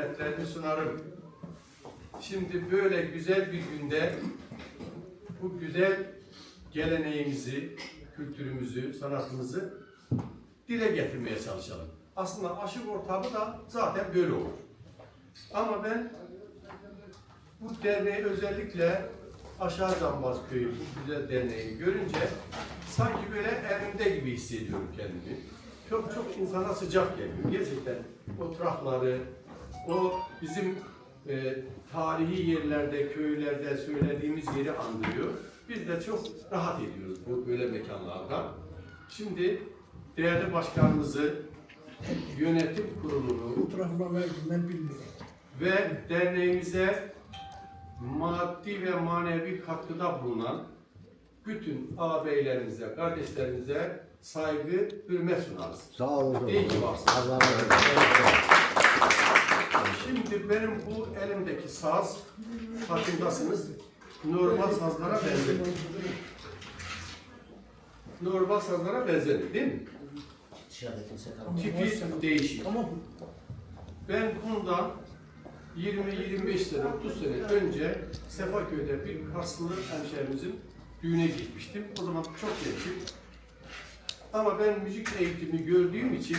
hürmetlerimi sunarım. Şimdi böyle güzel bir günde bu güzel geleneğimizi, kültürümüzü, sanatımızı dile getirmeye çalışalım. Aslında aşık ortamı da zaten böyle olur. Ama ben bu derneği özellikle Aşağı Zambaz Köyü bu güzel derneğini görünce sanki böyle evimde gibi hissediyorum kendimi. Çok çok insana sıcak geliyor. Gerçekten oturakları, o bizim e, tarihi yerlerde, köylerde söylediğimiz yeri andırıyor. Biz de çok rahat ediyoruz bu böyle mekanlarda. Şimdi değerli başkanımızı, yönetim kurulunu, Fotoğrafıma verdim ben bilmiyorum. ve derneğimize maddi ve manevi katkıda bulunan bütün ağabeylerimize, kardeşlerimize saygı, hürmet sunarız. Sağ olun. İyi ki varsın. Allah razı olsun. Şimdi benim bu elimdeki saz, farkındasınız, normal sazlara benzemiyor. Normal sazlara benzemiyor değil mi? Tipi değişik. Tamam. Ben bundan 20-25 sene, 30 sene önce Sefaköy'de bir Karslı hemşehrimizin düğüne gitmiştim. O zaman çok gençim. Ama ben müzik eğitimi gördüğüm için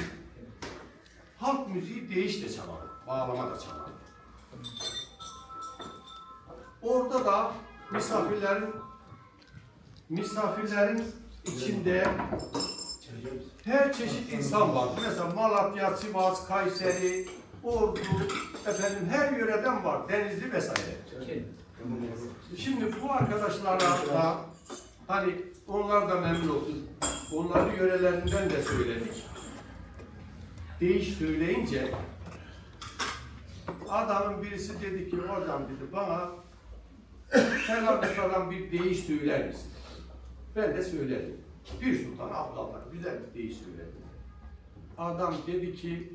halk müziği değiş de çalarım, bağlama da çalarım. Orada da misafirlerin misafirlerin içinde her çeşit insan var. Mesela Malatya, Sivas, Kayseri, Ordu, efendim her yöreden var. Denizli vesaire. Şimdi bu arkadaşlarla da hani onlar da memnun olsun. Onların yörelerinden de söyledik. Değiş söyleyince adamın birisi dedi ki hocam dedi bana Fenerbahçe'den bir değiş söyler misin? Ben de söyledim. Bir Sultan Abdallah güzel bir deyiş söyledi. Adam dedi ki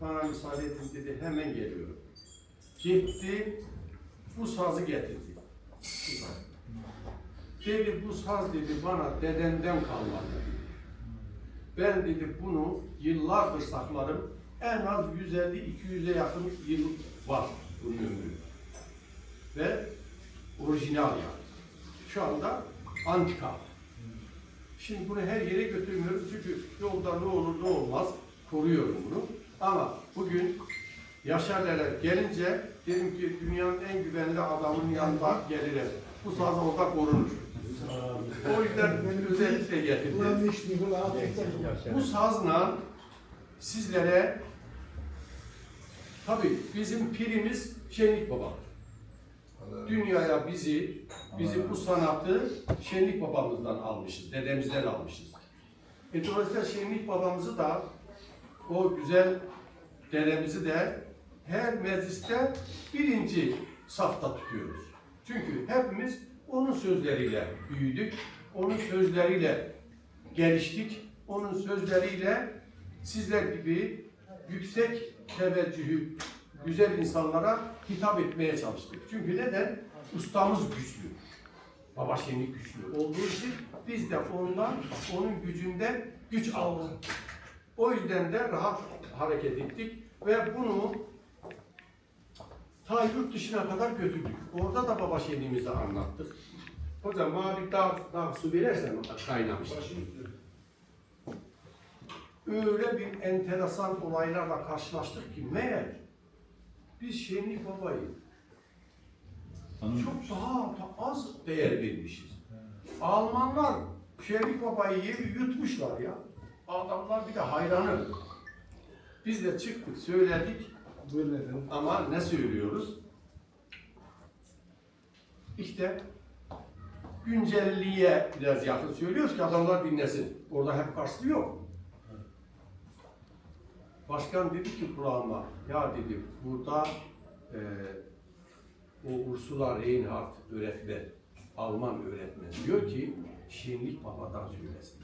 bana müsaade edin dedi hemen geliyorum. Gitti bu sazı getirdi. Dedi bu saz dedi bana dedemden kalma dedi. Ben dedi bunu yıllardır saklarım. En az 150-200'e yakın yıl var bunun ömrü. Ve orijinal yani. Şu anda antika. Şimdi bunu her yere götürmüyoruz çünkü yolda ne olur ne olmaz koruyorum bunu. Ama bugün Yaşar Neler gelince dedim ki dünyanın en güvenli adamın yanına gelirim. Bu saz orada korunur. O yüzden özellikle getirdim. Bu sazla sizlere tabii bizim pirimiz Şenlik Baba. Dünyaya bizi, bizim bu sanatı Şenlik Babamızdan almışız, dedemizden almışız. E dolayısıyla Şenlik Babamızı da o güzel dedemizi de her mecliste birinci safta tutuyoruz. Çünkü hepimiz onun sözleriyle büyüdük, onun sözleriyle geliştik, onun sözleriyle sizler gibi yüksek teveccühü güzel insanlara hitap etmeye çalıştık. Çünkü neden? Ustamız güçlü. Baba Şenlik güçlü olduğu için biz de ondan, onun gücünden güç aldık. O yüzden de rahat hareket ettik ve bunu ta yurt dışına kadar götürdük. Orada da baba şenliğimizi anlattık. Hocam bana daha, daha su verirsen kaynamış. Öyle bir enteresan olaylarla karşılaştık ki meğer biz Şenlik Baba'yı çok daha da az değer vermişiz. Almanlar Şenlik Baba'yı yutmuşlar ya. Adamlar bir de hayranı. Biz de çıktık söyledik Buyurun efendim. ama ne söylüyoruz? İşte güncelliğe biraz yakın söylüyoruz ki adamlar dinlesin. Orada hep karşılığı yok. Başkan dedi ki kulağıma, ya dedi burada e, o Ursula Reinhardt öğretmen, Alman öğretmen diyor ki Şenlik Baba'dan söylesin.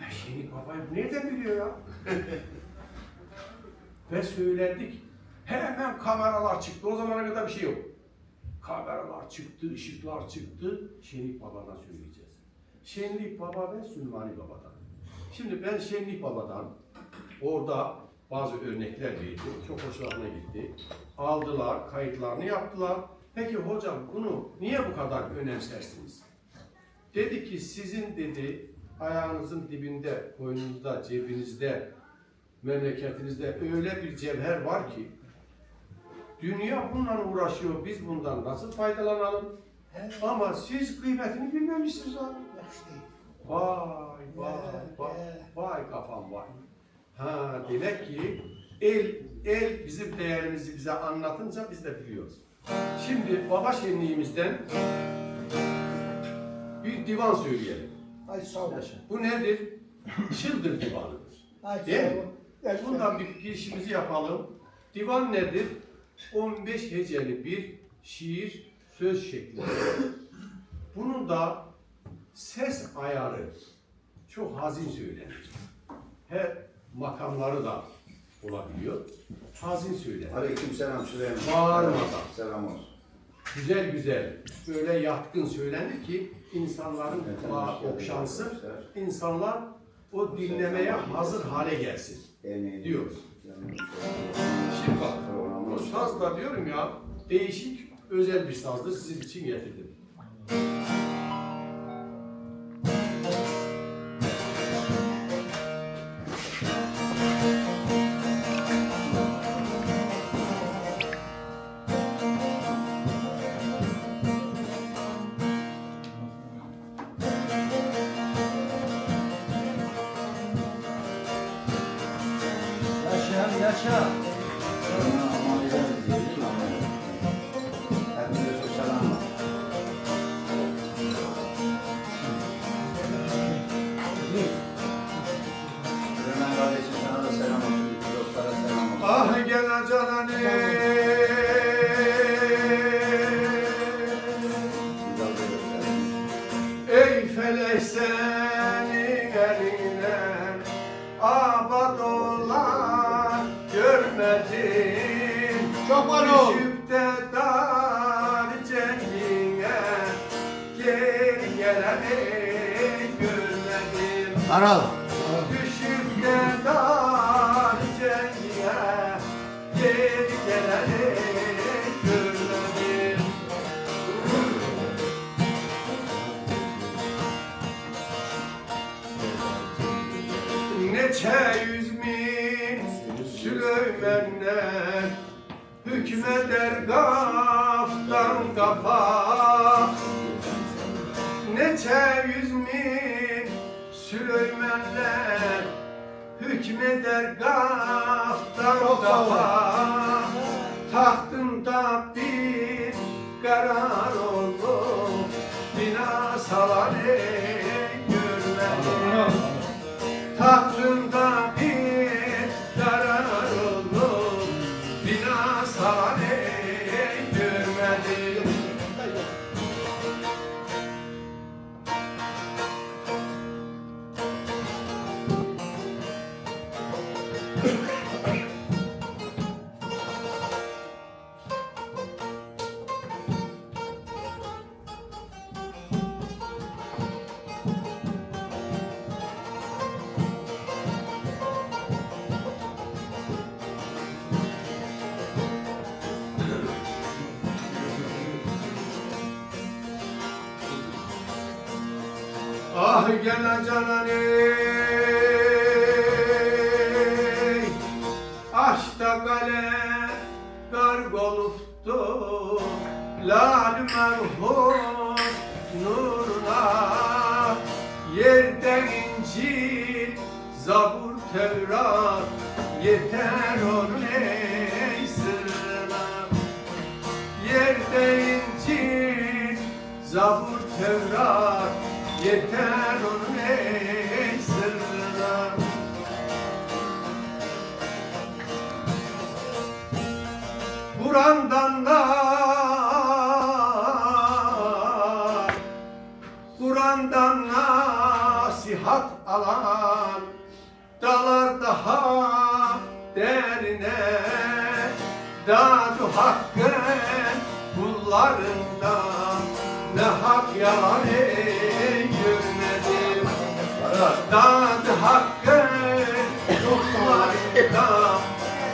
Ya Şenlik Baba'yı bu nereden biliyor ya? Ve söyledik. Hemen kameralar çıktı. O zamana kadar bir şey yok. Kameralar çıktı, ışıklar çıktı. Şenlik Baba'dan söyleyeceğiz. Şenlik Baba ve Sülmani Baba'dan. Şimdi ben Şenlik Baba'dan orada bazı örnekler verdi. Çok hoşlarına gitti. Aldılar, kayıtlarını yaptılar. Peki hocam bunu niye bu kadar önemsersiniz? Dedi ki sizin dedi ayağınızın dibinde, boynunuzda, cebinizde, memleketinizde öyle bir cevher var ki dünya bununla uğraşıyor. Biz bundan nasıl faydalanalım? Ama siz kıymetini bilmemişsiniz abi. Vay vay vay vay kafam vay. Ha demek ki el el bizim değerimizi bize anlatınca biz de biliyoruz. Şimdi baba şenliğimizden bir divan söyleyelim. Ay sağ ol. Bu nedir? Çıldır divanıdır. Ay Değil mi? Gerçekten. Bundan bir girişimizi yapalım. Divan nedir? 15 heceli bir şiir söz şeklinde. Bunun da ses ayarı çok hazin söylenir. Her makamları da olabiliyor. Hazin söylenir. Aleyküm selam Süleyman. Bağırmadan. Selam olsun. Güzel güzel, böyle yatkın söylenir ki insanların kulağı okşansın, insanlar o dinlemeye hazır hale gelsin. Diyoruz. Şimdi bak, bu saz da diyorum ya, değişik, özel bir sazdır, sizin için getirdim. Aral. Düşüp de dar cengine geri geleni görmedim. Neçe yüz min Süleyman'den Hükmeder gaftan Süleyman'den Hükmeder gaftan kafa Tahtında bir karar oldu Bina salanı görmedim Tahtında gel ey Kur'an'dan nasihat alan Dalar daha derine Dadu hakkın kullarında Ne hak yalan ey görmedim Dadu hakkın kullarında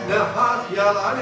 Ne hak yalan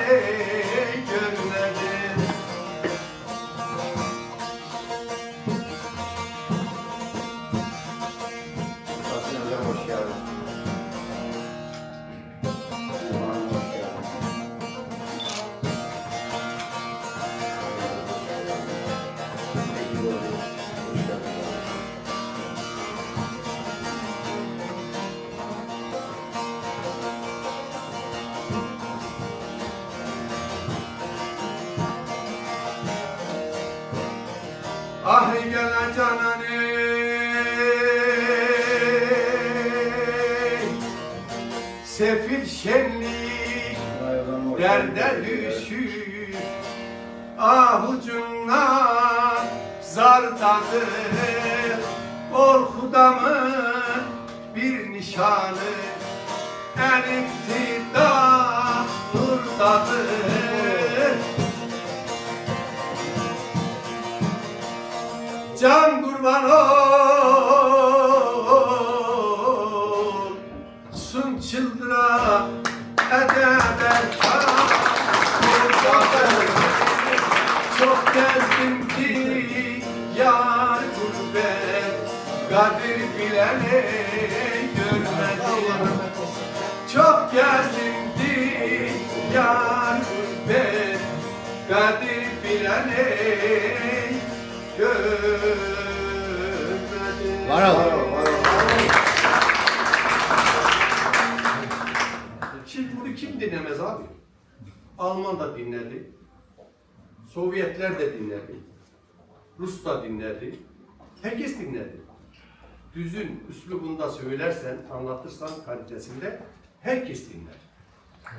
şenlik derde düşür Avucundan zar tadı Korkuda mı bir nişanı? El iktidar nurdadır Can kurban ol görmedim Var ol. Şimdi bunu kim dinlemez abi? Alman da dinlerdi. Sovyetler de dinlerdi. Rus da dinlerdi. Herkes dinlerdi. Düzün üslubunda söylersen, anlatırsan kalitesinde herkes dinler.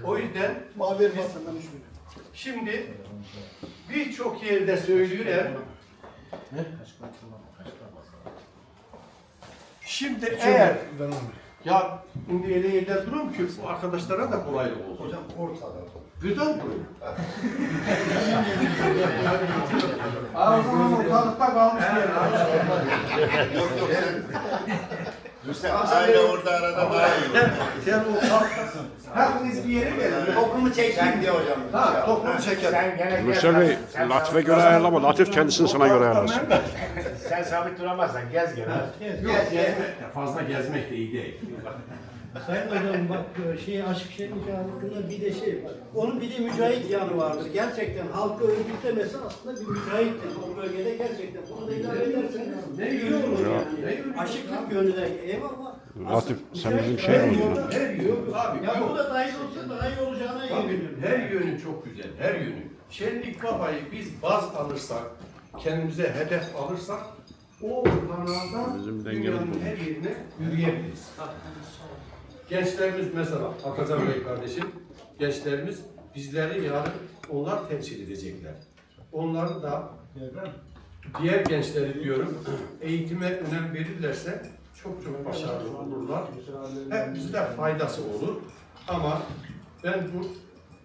O yüzden Mavi mı? şimdi birçok yerde söylüyorum. Şimdi eğer ya şimdi öyle yerde durum ki bu arkadaşlara da kolaylık olsun. Hocam ortada. Güzel durum. Zaman ortalıkta kalmış. Yok yok sen. Sen aile orada arada daha iyi olur. Sen ortalıktasın. Hepiniz bir yere gelin. Toplumu çekin. Sen de hocam. Ha, toplumu çeker. Mürsel Bey, Latif'e göre ayarlama. Latif kendisini sana göre ayarlasın. Sen sabit duramazsan gez gel. Yok, de fazla gezmek de iyi değil. Sayın Hocam bak şey aşk şenlik hakkında bir de şey var. Onun bir de mücahit yanı vardır. Gerçekten halkı örgütlemesi aslında bir mücahittir. O bölgede gerçekten. Bunu da ilave ederseniz Ne iyi olur Ya. yani. Aşıklık yönü de eyvallah. Latif, sen bizim şey oldun? her yönü abi. Ya bu da dahil olsa daha iyi olacağına eminim. her yönü çok güzel, her yönü. Şenlik babayı biz baz alırsak, kendimize hedef alırsak, o kanalda Bizim dengeli dünyanın her yerine yürüyebiliriz. Gençlerimiz mesela, Atacan Bey kardeşim, gençlerimiz bizleri yarın onlar temsil edecekler. Onları da diğer gençleri diyorum, eğitime önem verirlerse çok çok başarılı olurlar. Hep bize faydası olur. Ama ben bu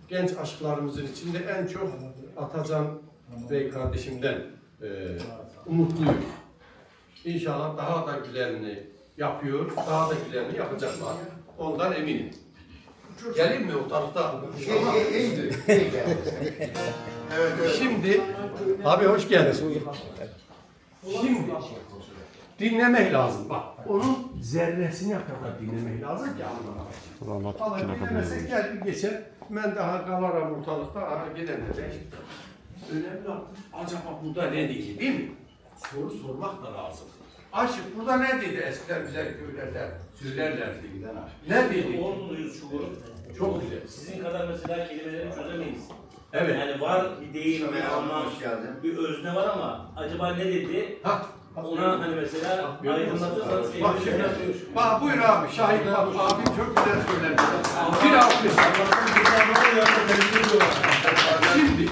genç aşklarımızın içinde en çok Atacan Bey kardeşimden e, umutluyum. İnşallah daha da güzelini yapıyor, daha da güzelini yapacaklar. Ondan eminim. Gelin mi ortalıkta? İyiydi. İyi geldi. Evet evet. Şimdi, abi hoş geldin. Şimdi, dinlemek lazım. Bak, onun zerresine kadar dinlemek lazım ki anlamak kine dinlemesek geldi geçer. Ben daha kalaram ortalıkta, aha gidenler de. Önemli acaba burada ne dedi değil mi? Soru sormak da lazım. Aşık burada ne dedi eskiler güzel köylerde söylerlerdi. Ne dedi? Orduluyuz şu grup. Çok güzel. Sizin kadar mesela kelimeleri çözemeyiz. Evet. Yani var bir deyim, bir anlam, bir özne var ama acaba ne dedi? Ha. Ona hani mesela aydınlatırsanız Bak şimdi, bak buyur abi, Şahit bak abi çok güzel söylemiş. Bir alkış. Şimdi,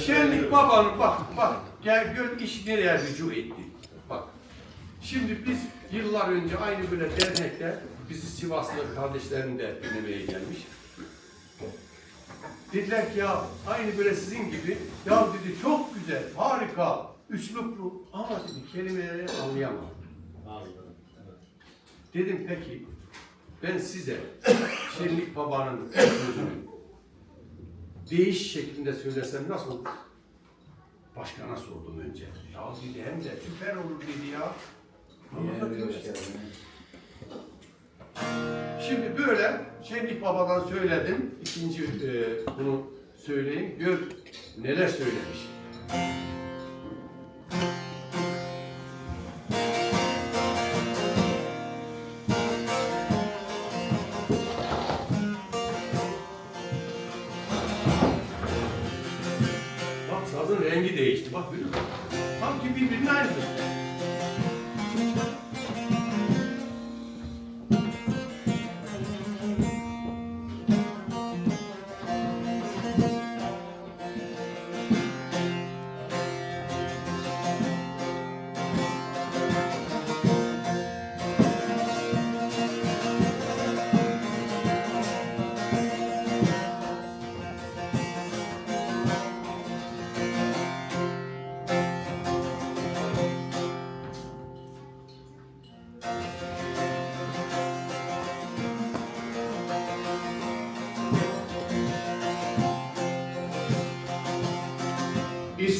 Şenlik babanın bak, bak, gel gör iş nereye rücu etti. Bak, şimdi biz yıllar önce aynı böyle dernekte, bizi Sivaslı kardeşlerim de dinlemeye gelmiş. Dediler ki ya aynı böyle sizin gibi, ya dedi çok güzel, harika, üsluplu ama dedi kelimeleri anlayamam. Dedim peki ben size Şenlik Baba'nın sözünü değiş şeklinde söylesem nasıl olur? Başkana sordum önce. Ya dedi hem de süper olur dedi ya. Şimdi böyle Şenlik Baba'dan söyledim. İkinci e, bunu söyleyeyim. Gör neler söylemiş.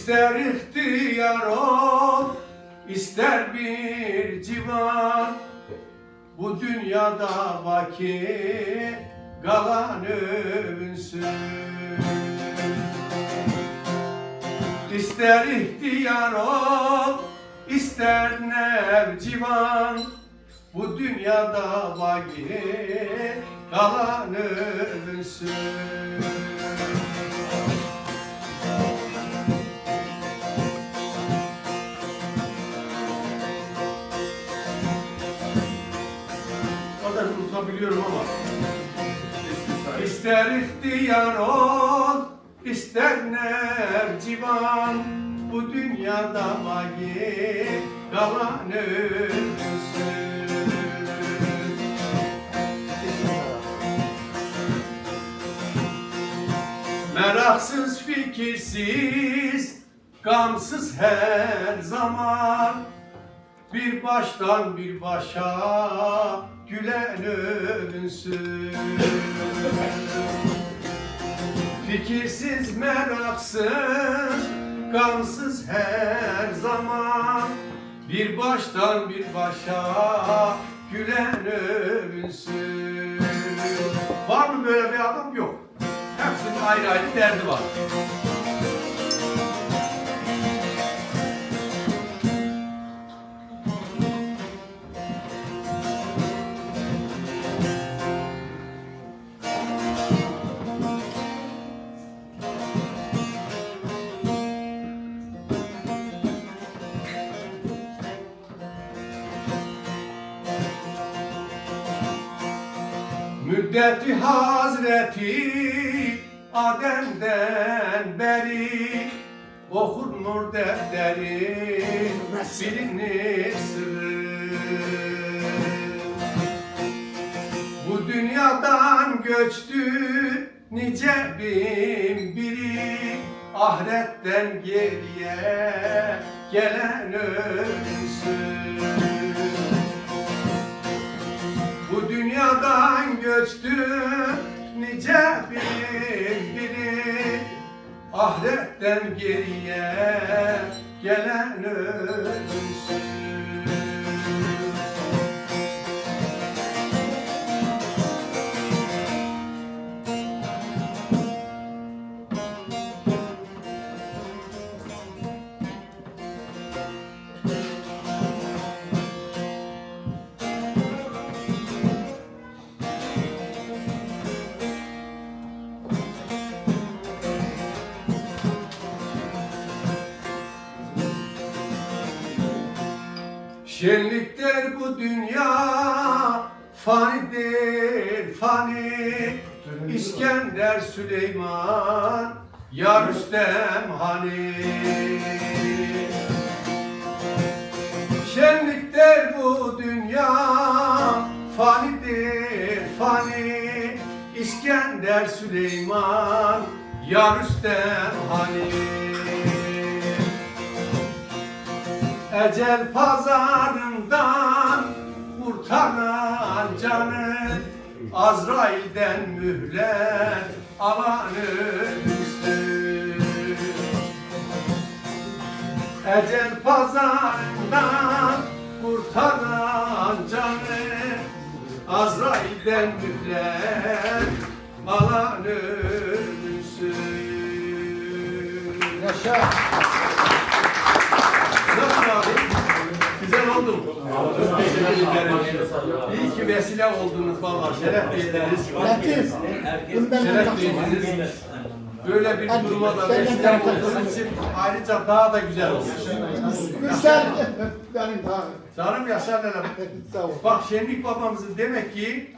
İster ihtiyar ol, ister bir civan. Bu dünyada vaki kalan övünsün. İster ihtiyar ol, ister nevcivan Bu dünyada vaki kalan övünsün Unutabiliyorum ama. İster ihtiyar ol, ister nevcivan, bu dünyada vagi kalan ölsün. Meraksız, fikirsiz, gamsız her zaman bir baştan bir başa gülen övünsün. Fikirsiz, meraksız, gamsız her zaman bir baştan bir başa gülen övünsün. Var mı böyle bir adam? Yok. Hepsinin ayrı ayrı derdi var. Müddeti Hazreti Adem'den beri okunur defteri bilinir sırrı Bu dünyadan göçtü nice bin biri Ahiretten geriye gelen ölsün göçtü nice bir biri Ahiretten geriye gelen ölsün Şenliktir bu dünya fanidir fani. İskender Süleyman Ya Rüstem hani. Şenliktir bu dünya fanidir fani. İskender Süleyman Ya Rüstem hani Ecel pazarından kurtaran canı Azrail'den mühlet alan ölmüştür Ecel pazarından kurtaran canı Azrail'den mühlet alan ölmüştür Yaşa! Nasıl abi? Güzel oldu mu? İyi ki vesile oldunuz vallahi şeref verdiniz. Latif. Şeref verdiniz. Böyle bir duruma da vesile olduğunuz için ayrıca daha da güzel olmuş. Güzel. Benim daha. Canım yaşar ol. Bak Şenlik babamızın demek ki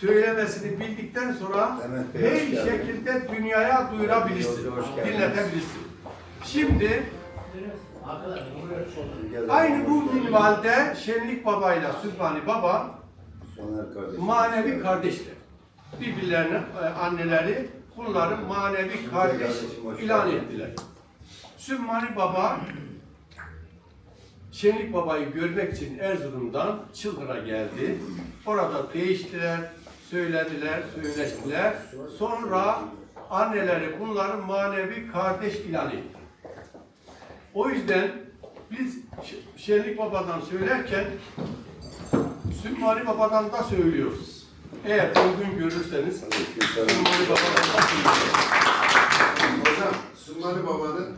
söylemesini bildikten sonra her şekilde dünyaya duyurabilirsin, dinletebilirsin. Şimdi aynı bu minvalde Şenlik Baba ile Sübhani Baba manevi kardeşler. Birbirlerine e, anneleri bunları manevi kardeş ilan ettiler. Sübhani Baba Şenlik Baba'yı görmek için Erzurum'dan Çıldır'a geldi. Orada değiştiler, söylediler, söyleştiler. Sonra anneleri bunları manevi kardeş ilan etti. O yüzden biz Şenlik Baba'dan söylerken Sümmani Baba'dan da söylüyoruz. Eğer uygun görürseniz Sümmani Baba'dan da söylüyoruz. Hocam Sümmani Baba'nın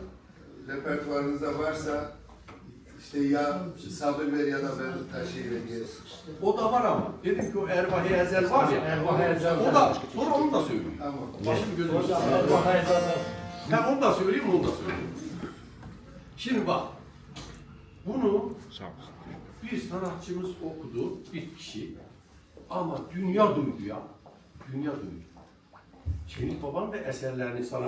repertuarınızda varsa işte ya sabır ver ya da ben taşıyla diye. O da var ama. Dedim ki o Ervahi Ezel var ya. Ervah Ezel. O da, sonra onu da söyleyeyim. Tamam. Başım gözüm üstüne. Ervah Ezel. Ben onu da söyleyeyim, onu da söyleyeyim. Şimdi bak, bunu bir sanatçımız okudu, bir kişi. Ama dünya duydu ya. Dünya duydu. Şenlik Baba'nın da eserlerini sana